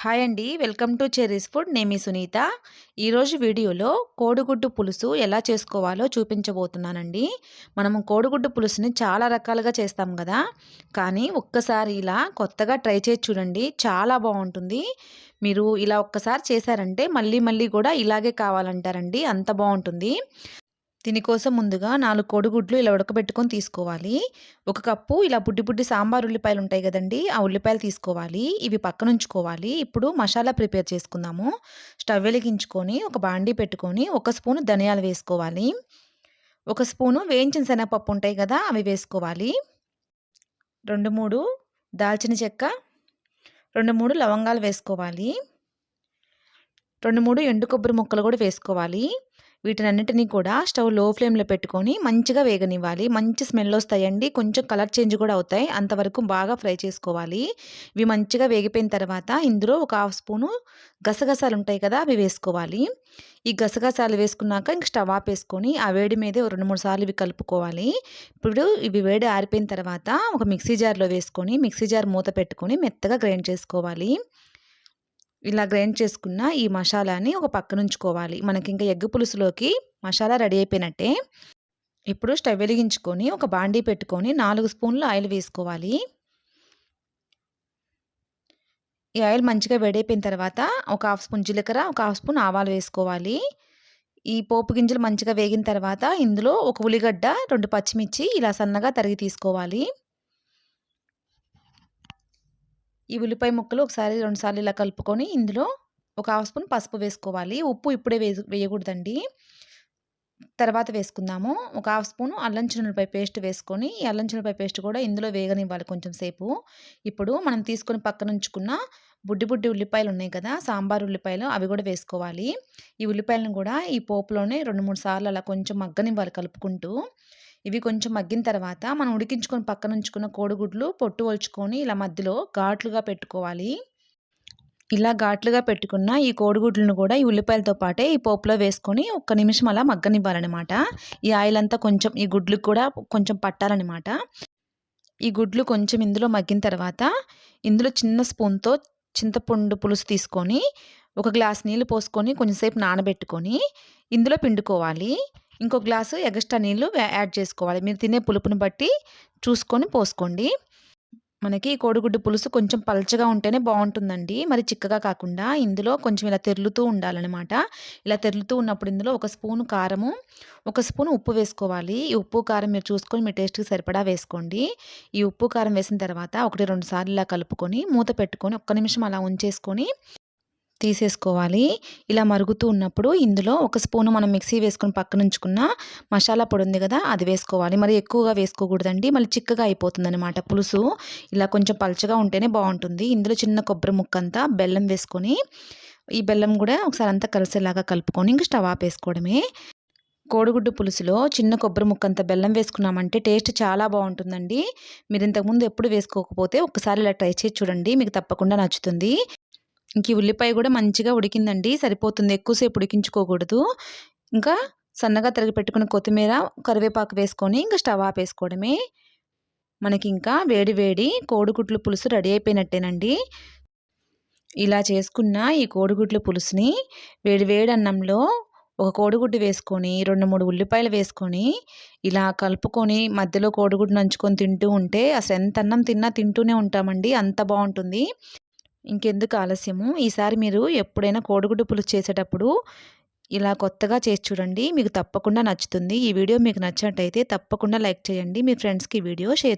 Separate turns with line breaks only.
Hi అండి. Welcome to cherry's food. నేమి సునీత. ఈరోజు వీడియోలో కోడిగుడ్డు పులుసు ఎలా చేసుకోవాలో చూపించబోతున్నానండి. మనము కోడిగుడ్డు పులుసుని చాలా రకాలుగా చేస్తాం కదా. కానీ ఒక్కసారి ఇలా కొత్తగా ట్రై చేసి చూడండి. చాలా బాగుంటుంది. మీరు ఇలా ఒక్కసారి చేశారంటే మళ్ళీ మళ్ళీ కూడా ఇలాగే కావాలంటారండి. అంత బాగుంటుంది. దీనికోసం ముందుగా నాలుగు కోడిగుడ్లు ఇలా ఉడకబెట్టుకొని తీసుకోవాలి. ఒక కప్పు ఇలా బుడ్డి పుట్టి సాంబార్ ఉల్లిపాయలు ఉంటాయి కదండి ఆ ఉల్లిపాయలు తీసుకోవాలి. ఇవి పక్కన ఉంచుకోవాలి ఇప్పుడు మసాలా ప్రిపేర్ చేసుకుందాము. స్టవ్ వెలిగించుకొని ఒక బాండీ పెట్టుకొని ఒక స్పూను ధనియాలు వేసుకోవాలి. ఒక స్పూను వేయించిన శనగపప్పు ఉంటాయి కదా అవి వేసుకోవాలి. రెండు మూడు దాల్చిన చెక్క రెండు మూడు లవంగాలు వేసుకోవాలి. రెండు మూడు ఎండు కొబ్బరి ముక్కలు కూడా వేసుకోవాలి. వీటినన్నిటినీ కూడా స్టవ్లో ఫ్లేమ్లో పెట్టుకొని మంచిగా వేగనివ్వాలి. మంచి స్మెల్ వస్తాయండి. కొంచెం కలర్ చేంజ్ కూడా అవుతాయి. అంతవరకు బాగా ఫ్రై చేసుకోవాలి. ఇవి మంచిగా వేగిపోయిన తర్వాత ఇందులో ఒక హాఫ్ స్పూను గసగసాలు ఉంటాయి కదా అవి వేసుకోవాలి. ఈ గసగసాలు వేసుకున్నాక ఇంక స్టవ్ ఆపేసుకొని ఆ వేడి మీదే రెండు మూడు సార్లు ఇవి కలుపుకోవాలి. ఇప్పుడు ఇవి వేడి ఆరిపోయిన తర్వాత ఒక మిక్సీ జార్లో వేసుకొని మిక్సీ జార్ మూత పెట్టుకొని మెత్తగా గ్రైండ్ చేసుకోవాలి. ఇలా గ్రైండ్ చేసుకున్న ఈ మసాలాని ఒక పక్కన ఉంచుకోవాలి. మనకి ఇంకా ఎగ్ పులుసులోకి మసాలా రెడీ అయిపోయినట్టే. ఇప్పుడు స్టవ్ వెలిగించుకొని ఒక బాండీ పెట్టుకొని నాలుగు స్పూన్లు ఆయిల్ వేసుకోవాలి. ఈ ఆయిల్ మంచిగా వేడైపోయిన తర్వాత ఒక హాఫ్ స్పూన్ జీలకర్ర ఒక హాఫ్ స్పూన్ ఆవాలు వేసుకోవాలి. ఈ పోపు గింజలు మంచిగా వేగిన తర్వాత ఇందులో ఒక ఉల్లిగడ్డ రెండు పచ్చిమిర్చి ఇలా సన్నగా తరిగి తీసుకోవాలి. ఈ ఉల్లిపాయ ముక్కలు ఒకసారి రెండుసార్లు ఇలా కలుపుకొని ఇందులో ఒక హాఫ్ స్పూన్ పసుపు వేసుకోవాలి. ఉప్పు ఇప్పుడే వేసు వేయకూడదండి. తర్వాత వేసుకుందాము. ఒక హాఫ్ స్పూన్ అల్లం చిన్నపాయ పేస్ట్ వేసుకొని ఈ అల్లం చిన్నపాయ పేస్ట్ కూడా ఇందులో వేగనివ్వాలి కొంచెం సేపు. ఇప్పుడు మనం తీసుకొని పక్కన ఉంచుకున్న బుడ్డి బుడ్డి ఉల్లిపాయలు ఉన్నాయి కదా సాంబార్ ఉల్లిపాయలు అవి కూడా వేసుకోవాలి. ఈ ఉల్లిపాయలను కూడా ఈ పోపులోనే రెండు మూడు సార్లు అలా కొంచెం మగ్గనివ్వాలి కలుపుకుంటూ. ఇవి కొంచెం మగ్గిన తర్వాత మనం ఉడికించుకొని పక్కన ఉంచుకున్న కోడిగుడ్లు పొట్టు ఒలుచుకొని ఇలా మధ్యలో ఘాట్లుగా పెట్టుకోవాలి. ఇలా ఘాట్లుగా పెట్టుకున్న ఈ కోడిగుడ్లను కూడా ఈ ఉల్లిపాయలతో పాటే ఈ పోపులో వేసుకొని ఒక్క నిమిషం అలా మగ్గనివ్వాలన్నమాట. ఈ ఆయిల్ అంతా కొంచెం ఈ గుడ్లకు కూడా కొంచెం పట్టాలన్నమాట. ఈ గుడ్లు కొంచెం ఇందులో మగ్గిన తర్వాత ఇందులో చిన్న స్పూన్తో చింతపండు పులుసు తీసుకొని ఒక గ్లాస్ నీళ్ళు పోసుకొని కొంచెంసేపు నానబెట్టుకొని ఇందులో పిండుకోవాలి. ఇంకో గ్లాసు ఎగస్ట్రా నీళ్ళు యాడ్ చేసుకోవాలి. మీరు తినే పులుపుని బట్టి చూసుకొని పోసుకోండి. మనకి కోడిగుడ్డు పులుసు కొంచెం పలచగా ఉంటేనే బాగుంటుందండి. మరి చిక్కగా కాకుండా ఇందులో కొంచెం ఇలా తెరులుతూ ఉండాలన్నమాట. ఇలా తెరులుతూ ఉన్నప్పుడు ఇందులో ఒక స్పూన్ కారము ఒక స్పూన్ ఉప్పు వేసుకోవాలి. ఈ ఉప్పు కారం మీరు చూసుకొని మీ టేస్ట్కి సరిపడా వేసుకోండి. ఈ ఉప్పు కారం వేసిన తర్వాత ఒకటి రెండు సార్లు ఇలా కలుపుకొని మూత పెట్టుకొని ఒక్క నిమిషం అలా ఉంచేసుకొని తీసేసుకోవాలి. ఇలా మరుగుతూ ఉన్నప్పుడు ఇందులో ఒక స్పూను మనం మిక్సీ వేసుకొని పక్కన ఉంచుకున్న మసాలా పొడి ఉంది కదా అది వేసుకోవాలి. మరి ఎక్కువగా వేసుకోకూడదండి. మళ్ళీ చిక్కగా అయిపోతుంది అనమాట పులుసు. ఇలా కొంచెం పలచగా ఉంటేనే బాగుంటుంది. ఇందులో చిన్న కొబ్బరి ముక్క అంతా బెల్లం వేసుకొని ఈ బెల్లం కూడా ఒకసారి అంతా కలిసేలాగా కలుపుకొని ఇంక స్టవ్ ఆపేసుకోవడమే. కోడిగుడ్డు పులుసులో చిన్న కొబ్బరి ముక్కంత బెల్లం వేసుకున్నామంటే టేస్ట్ చాలా బాగుంటుందండి. మీరు ఇంతకుముందు ఎప్పుడు వేసుకోకపోతే ఒకసారి ఇలా ట్రై చేసి చూడండి. మీకు తప్పకుండా నచ్చుతుంది. ఇంక ఉల్లిపాయ కూడా మంచిగా ఉడికిందండి సరిపోతుంది. ఎక్కువసేపు ఉడికించుకోకూడదు. ఇంకా సన్నగా తరిగి పెట్టుకున్న కొత్తిమీర కరివేపాకు వేసుకొని ఇంకా స్టవ్ ఆపేసుకోవడమే. మనకి ఇంకా వేడి వేడి కోడిగుడ్లు పులుసు రెడీ అయిపోయినట్టేనండి. ఇలా చేసుకున్న ఈ కోడిగుడ్ల పులుసుని వేడి వేడి అన్నంలో ఒక కోడిగుడ్డు వేసుకొని రెండు మూడు ఉల్లిపాయలు వేసుకొని ఇలా కలుపుకొని మధ్యలో కోడిగుడ్డు నంచుకొని తింటూ ఉంటే అసలు ఎంత అన్నం తిన్నా తింటూనే ఉంటామండి. అంత బాగుంటుంది. ఇంకెందుకు ఆలస్యము? ఈసారి మీరు ఎప్పుడైనా కోడిగుడ్డు పులుసు చేసేటప్పుడు ఇలా కొత్తగా చేసి చూడండి. మీకు తప్పకుండా నచ్చుతుంది. ఈ వీడియో మీకు నచ్చినట్టయితే తప్పకుండా లైక్ చేయండి. మీ ఫ్రెండ్స్కి వీడియో షేర్